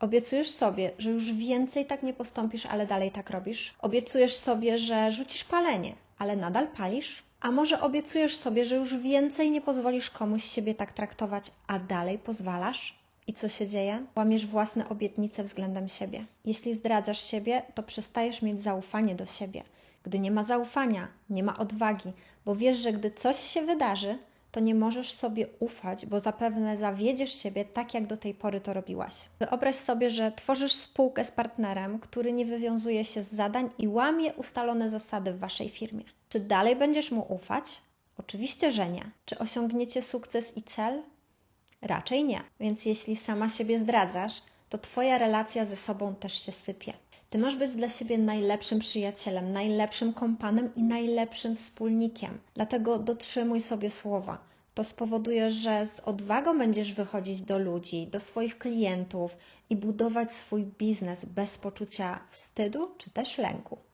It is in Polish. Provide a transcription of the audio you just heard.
Obiecujesz sobie, że już więcej tak nie postąpisz, ale dalej tak robisz? Obiecujesz sobie, że rzucisz palenie, ale nadal palisz? A może obiecujesz sobie, że już więcej nie pozwolisz komuś siebie tak traktować, a dalej pozwalasz? I co się dzieje? Łamiesz własne obietnice względem siebie. Jeśli zdradzasz siebie, to przestajesz mieć zaufanie do siebie. Gdy nie ma zaufania, nie ma odwagi, bo wiesz, że gdy coś się wydarzy, to nie możesz sobie ufać, bo zapewne zawiedziesz siebie tak, jak do tej pory to robiłaś. Wyobraź sobie, że tworzysz spółkę z partnerem, który nie wywiązuje się z zadań i łamie ustalone zasady w waszej firmie. Czy dalej będziesz mu ufać? Oczywiście, że nie. Czy osiągniecie sukces i cel? Raczej nie. Więc jeśli sama siebie zdradzasz, to Twoja relacja ze sobą też się sypie. Ty masz być dla siebie najlepszym przyjacielem, najlepszym kompanem i najlepszym wspólnikiem. Dlatego dotrzymuj sobie słowa. To spowoduje, że z odwagą będziesz wychodzić do ludzi, do swoich klientów i budować swój biznes bez poczucia wstydu czy też lęku.